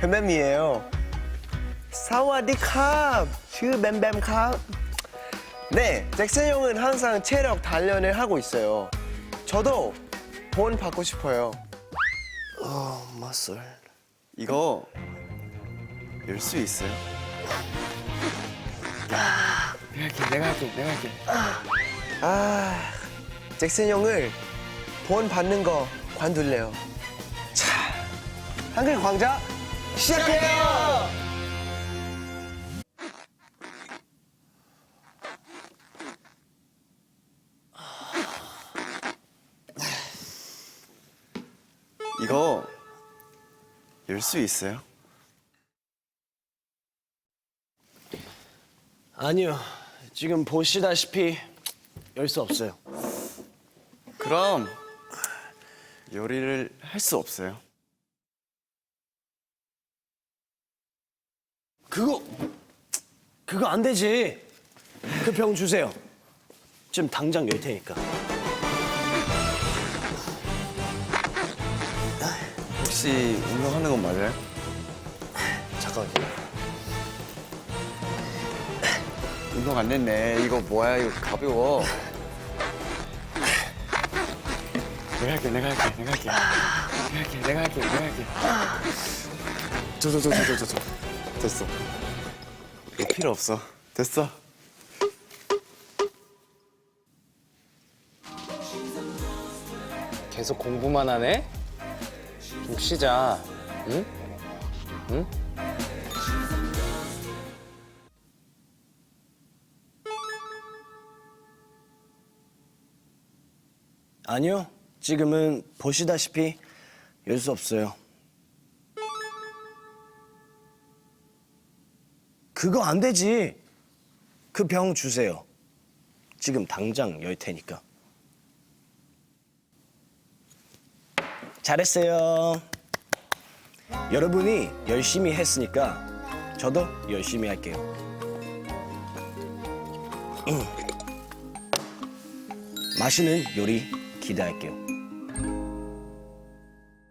뱀뱀이에요. 사와디캅, 슈 뱀뱀캅. 네, 잭슨 형은 항상 체력 단련을 하고 있어요. 저도 본 받고 싶어요. 어, 맛술. 이거 열 수 있어요? 내가 할게, 내가 할게, 내가 할게. 아, 잭슨 형을 본 받는 거 관둘래요. 자, 한글 광자 시작해요. 이거 열 수 있어요? 아니요. 지금 보시다시피 열 수 없어요. 그럼 요리를 할 수 없어요? 그거 그거 안 되지. 그 병 주세요. 지금 당장 열 테니까. 혹시 운동하는 건 맞아요? 잠깐만요. 운동 안 됐네. 이거 뭐야? 이거 가벼워. 내가 할게, 내가 할게, 내가 할게. 내가 할게, 내가 할게, 내가 할게. 저, 저, 저, 저, 저, 저, 저. 됐어. 이거 필요 없어. 됐어. 계속 공부만 하네? 좀 쉬자. 응? 응? 아니요. 지금은 보시다시피 열 수 없어요. 그거 안 되지. 그 병 주세요. 지금 당장 열 테니까. 잘했어요. 여러분이 열심히 했으니까 저도 열심히 할게요. 음. 맛있는 요리 기대할게요.